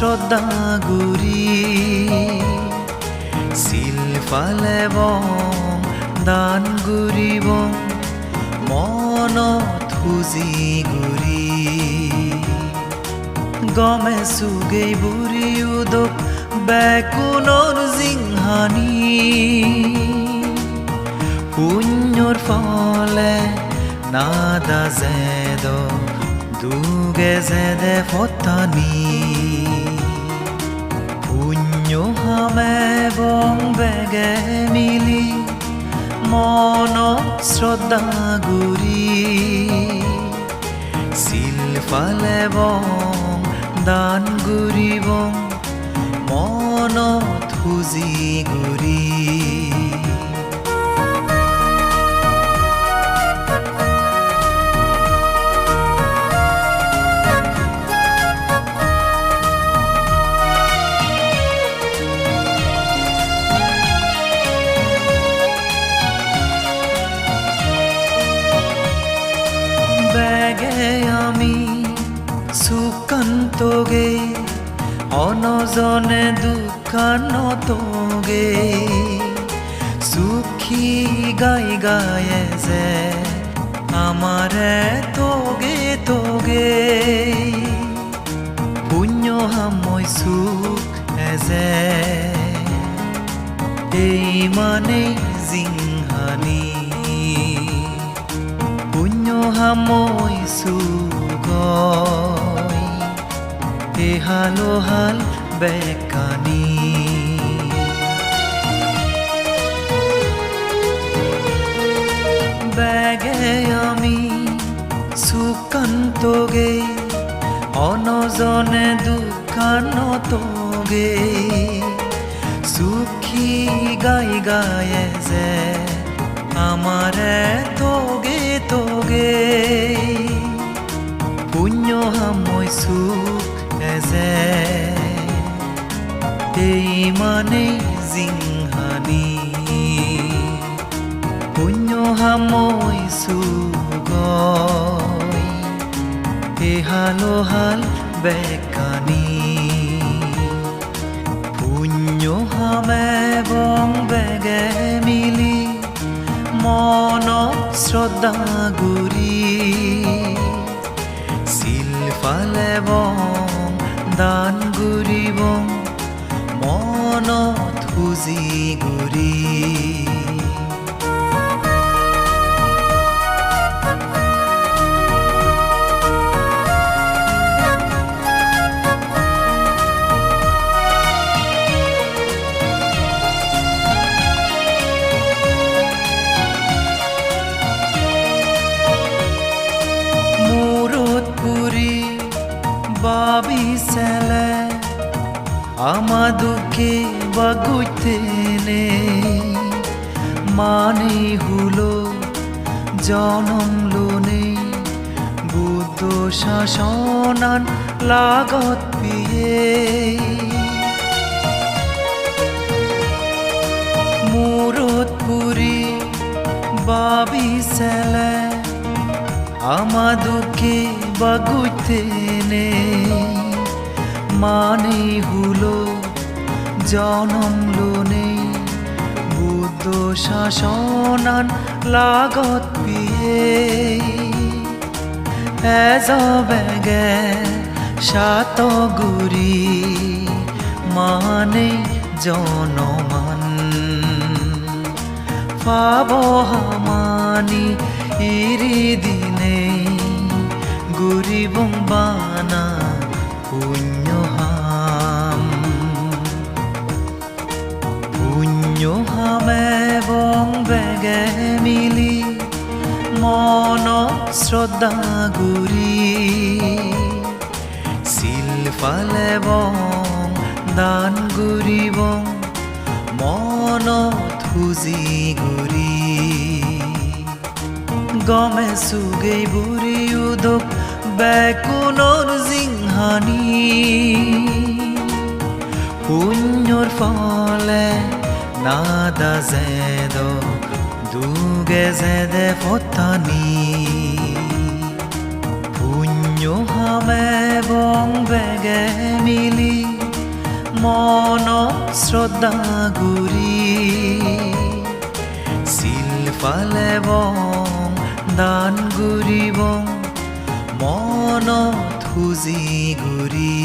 মন শ্রদ্ধা গুরি শিলফালেব দান গুরিব মন থুজি গুৰি গমে চুগেই বুঢ়ী উদক বেকুনৰ জিংহানি। পুণ্যৰ ফলে নাদা জেদ, দুগে জেদে ফতানি। হামে বেগে মিলি মন শ্ৰদ্ধা গুৰি শিলফালে বং দান গুৰিব মন খুজি গুৰি বেগে আমি সুকান্তগে অনজনে দোকানতগে সুখী গাই গায়ে যে আমারে তোগে তোগে। পুণ্য হাময় সুখ এজে। এই মানে জিংহানি পুণ্য হামৈ সুগৈ হাল বেকানি। বেগে আমি সুকান্তগে অনজনে দোকানতগে সুখী গাই গায়ে যে আমারে তোগে তোগে পুণ্য হামৈ সুখ এজে। এই মানে জিংহানি পুণ্য হামৈ সুগৈ এহালো হাল বেকানি। পুণ্য হামে বং বেগে মিলি মন শ্রদ্ধা গুরি শিলফালে বং দান গুরিব মন খুজি গুরি বাবি সেলে আমাদুকে বাগুইতেনে মানে হুলো জনম লোনে, বুদ্ধ শাসনান লাগত পিয়ে। মূরত পুরি বাবি সেলে আমাদুকে বাগুইতেনে মানে হুলো জনম লোনে বুদ্ধ শাসনান লাগত পিয়ে। এজ বেগে সাত গুৰি মানে জনমান। পাব হামানি ইরি গুরি হাম পুণ্য হামে বং বেগে মিলি মন শ্রদ্ধা গুরি শিলফালে বং দান গুরিব মন থুজি গুৰি গমে চুগেই বুঢ়ী উদক বেকুনৰ জিংহানি। পুণ্যৰ ফলে নাদা জেদ, দুগে জেদে ফতানি পুণ্য হামে বং বেগে মিলি, মন শ্রদ্ধা গুৰি শিলফালে বং, দান গুৰি বং মনত থুজি ঘূৰি